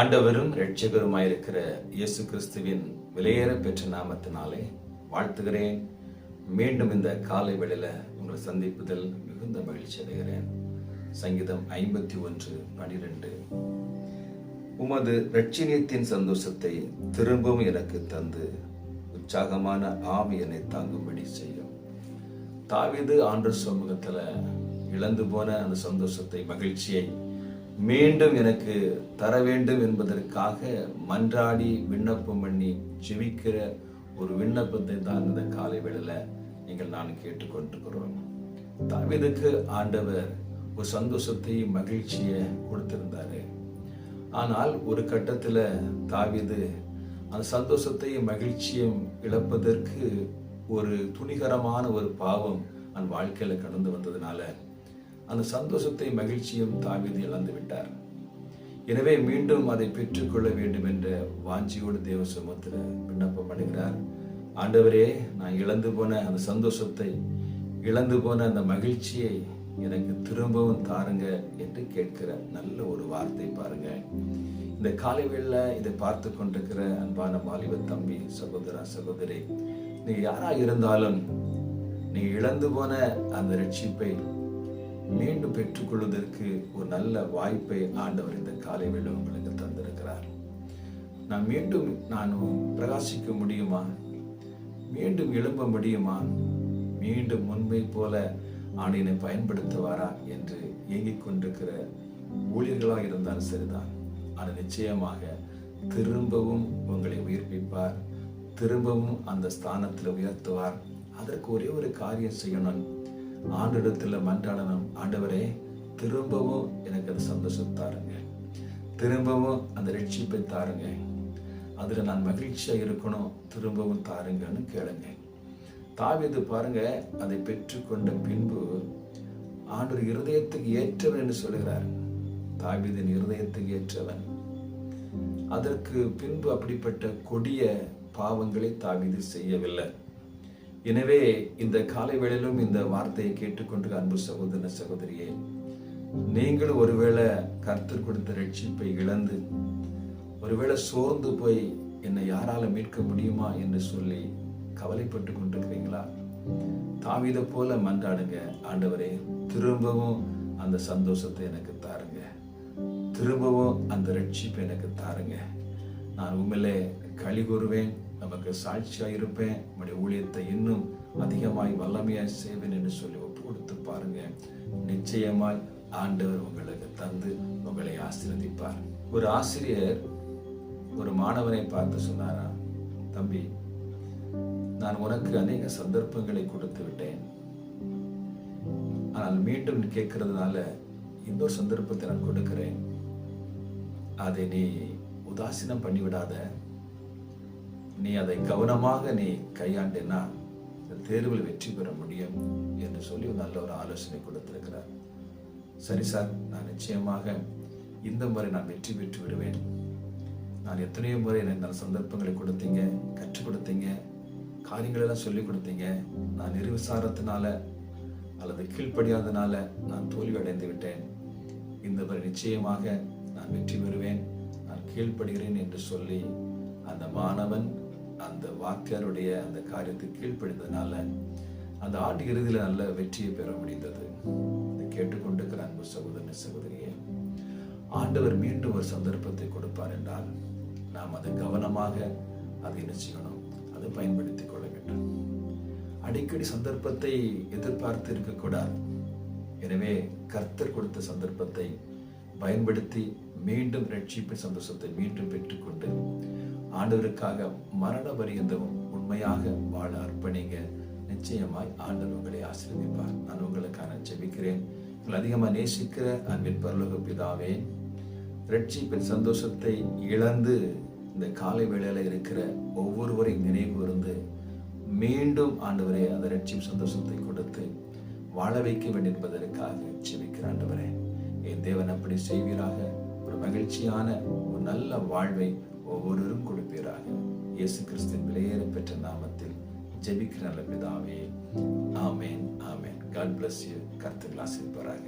ஆண்டவரும் இரட்சகருமாயிருக்கிற இயேசு கிறிஸ்துவின் விலையேற பெற்ற நாமத்தினாலே வாழ்த்துகிறேன். மீண்டும் இந்த காலை வேளையில் உங்களை சந்திப்பதில் மிகுந்த மகிழ்ச்சி அடைகிறேன். சங்கீதம் ஐம்பத்தி ஒன்று பனிரெண்டு. உமது ரட்சினியத்தின் சந்தோஷத்தை திரும்பவும் எனக்கு தந்து உற்சாகமான ஆவி என்னை தாங்கும்படி செய்யும். தாவிது ஆண்டு சமூகத்தில் இழந்து போன அந்த சந்தோஷத்தை மகிழ்ச்சியை மீண்டும் எனக்கு தர வேண்டும் என்பதற்காக மன்றாடி விண்ணப்பம் பண்ணி ஜெபிக்கிற ஒரு விண்ணப்பத்தை தான் இந்த காலை வேளையில் நீங்கள் நான் கேட்டுக்கொண்டிருக்கிறோம். தாவீதுக்கு ஆண்டவர் ஒரு சந்தோஷத்தையும் மகிழ்ச்சியை கொடுத்திருந்தாரு. ஆனால் ஒரு கட்டத்தில் தாவிது அந்த சந்தோஷத்தையும் மகிழ்ச்சியும் இழப்பதற்கு ஒரு துணிகரமான ஒரு பாவம் அந்த வாழ்க்கையில் கடந்து வந்ததுனால அந்த சந்தோஷத்தை மகிழ்ச்சியும் தாவீது இழந்து விட்டார். எனவே மீண்டும் அதை பெற்றுக்கொள்ள வேண்டும் என்ற வாஞ்சியோடு தேவ சமூகத்தில் விண்ணப்பம் பண்ணுகிறார். ஆண்டவரே நான் இழந்து போன அந்த சந்தோஷத்தை இழந்து போன அந்த மகிழ்ச்சியை எனக்கு திரும்பவும் தாருங்க என்று கேட்கிற நல்ல ஒரு வார்த்தை பாருங்க. இந்த காலை வேளில் இதை பார்த்து கொண்டிருக்கிற அன்பான வாலிப தம்பி சகோதரா சகோதரி நீங்கள் யாராக இருந்தாலும் நீங்கள் இழந்து போன அந்த ரட்சிப்பை மீண்டும் பெற்றுக்கொள்வதற்கு ஒரு நல்ல வாய்ப்பை ஆண்டவர் இந்த காலை வேலை உங்களுக்கு தந்திருக்கிறார். நான் மீண்டும் நான் பிரகாசிக்க முடியுமா? மீண்டும் எழும்ப முடியுமா? மீண்டும் முன்பை போல ஆண்டினை பயன்படுத்துவாரா என்று இயங்கிக் கொண்டிருக்கிற ஊழியர்களாக இருந்தாலும் சரிதான். ஆனால் நிச்சயமாக திரும்பவும் உங்களை உயிர்ப்பிப்பார். திரும்பவும் அந்த ஸ்தானத்தில் உயர்த்துவார். அதற்கு ஒரே ஒரு காரியம் செய்யணும். ஆண்டிடத்தில் மன்றாடணும். ஆண்டவரே திரும்பவும் எனக்கு அந்த சந்தோஷம் தாருங்க. திரும்பவும் அந்த ரட்சிப்பை தாருங்க. அதில் நான் மகிழ்ச்சியாக இருக்கணும். திரும்பவும் தாருங்கன்னு கேளுங்க. தாவிது பாருங்க அதை பெற்றுக்கொண்ட பின்பு ஆண்டு இருதயத்துக்கு ஏற்றவன் என்று சொல்கிறார் தாவிதின் இருதயத்துக்கு ஏற்றவன். அதற்கு பின்பு அப்படிப்பட்ட கொடிய பாவங்களை தாவிது செய்யவில்லை. எனவே இந்த காலை வேளையிலும் இந்த வார்த்தையை கேட்டுக்கொண்டு அன்பு சகோதர சகோதரியே நீங்களும் ஒருவேளை கர்த்தர் கொடுத்த ரட்சிப்பை இழந்து ஒருவேளை சோர்ந்து போய் என்னை யாரால மீட்க முடியுமா என்று சொல்லி கவலைப்பட்டு கொண்டிருக்கிறீங்களா? தாவித போல மன்றாடுங்க. ஆண்டவரே திரும்பவும் அந்த சந்தோஷத்தை எனக்கு தாருங்க. திரும்பவும் அந்த ரட்சிப்பை எனக்கு தாருங்க. நான் உண்மையிலே களி கூறுவேன். நமக்கு சாட்சியா இருப்பேன் உங்களுடைய ஊழியத்தை இன்னும் அதிகமாய் வல்லமையாய் செய்வேன் என்று சொல்லி ஒப்பு கொடுத்து பாருங்க. நிச்சயமாய் ஆண்டவர் உங்களுக்கு தந்து உங்களை ஆசீர்வதிப்பார். ஒரு ஆசிரியர் ஒரு மாணவனை பார்த்து சொன்னாரா தம்பி நான் உனக்கு அநேக சந்தர்ப்பங்களை கொடுத்து விட்டேன். ஆனால் மீண்டும் கேட்கறதுனால இன்னொரு சந்தர்ப்பத்தை நான் கொடுக்கிறேன். அதை நீ உதாசீனம் பண்ணிவிடாத. நீ அதை கவனமாக நீ கையாண்டினா தேர்வில் வெற்றி பெற முடியும் என்று சொல்லி ஒரு நல்ல ஒரு ஆலோசனை கொடுத்திருக்கிறார். சரி சார் நான் நிச்சயமாக இந்த முறை நான் வெற்றி பெற்று விடுவேன். நான் எத்தனையோ முறை எனக்கு நல்ல சந்தர்ப்பங்களை கொடுத்தீங்க கற்றுக் கொடுத்தீங்க காரியங்களெல்லாம் சொல்லி கொடுத்தீங்க. நான் நிர்விசாரத்தினால அல்லது கீழ்ப்படியாதனால நான் தோல்வி அடைந்து விட்டேன். இந்த முறை நிச்சயமாக நான் வெற்றி பெறுவேன் நான் கீழ்ப்படுகிறேன் என்று சொல்லி அந்த மாணவன் அந்த வாக்கியாருடைய அந்த காரியத்தை கீழ்ப்படிந்ததுனால அந்த ஆண்டு இறுதியில் நல்ல வெற்றியை பெற முடிந்தது. இதை கேட்டுக்கொண்டிருக்கிற அன்பு சகோதரன் சகோதரியே ஆண்டவர் மீண்டும் ஒரு சந்தர்ப்பத்தை கொடுப்பார் என்றால் நாம் அதை கவனமாக அதை என்ன செய்யணும்? அதை பயன்படுத்திக் கொள்ள வேண்டும். அடிக்கடி சந்தர்ப்பத்தை எதிர்பார்த்து இருக்கக்கூடாது. எனவே கர்த்தர் கொடுத்த சந்தர்ப்பத்தை பயன்படுத்தி மீண்டும் ரட்சிப்பு சந்தோஷத்தை மீண்டும் பெற்றுக்கொண்டு ஆண்டவருக்காக மரண பரியந்தமும் உண்மையாக வாழ அர்ப்பணிங்க. நிச்சயமாய் ஆண்டவர் உங்களை ஆசீர்வதிப்பார். நான் உங்களுக்கான ஜெபிக்கிறேன். உங்களை அதிகமாக நேசிக்கிற அன்பின் பரலோக பிதாவே ரட்சிப்பின் சந்தோஷத்தை இழந்து இந்த காலை வேளையில் இருக்கிற ஒவ்வொருவரையும் நினைவு இருந்து மீண்டும் ஆண்டவரே அந்த ரட்சிப்பு சந்தோஷத்தை கொடுத்து வாழ வைக்க வேண்டும் என்பதற்காக ஜெபிக்கிற ஆண்டவரே என் தேவன் அப்படி செய்வீராக. மகிழ்ச்சியான ஒரு நல்ல வாழ்வை ஒவ்வொருவரும் கொடுப்பீராக. இயேசு கிறிஸ்தின் விலையேற பெற்ற நாமத்தில் ஜெபிக்கிற நல்ல பிதாவே. ஆமேன் ஆமேன். காட் பிளஸ் யூ கர்த்தர் ஆசிர்ப்பாராக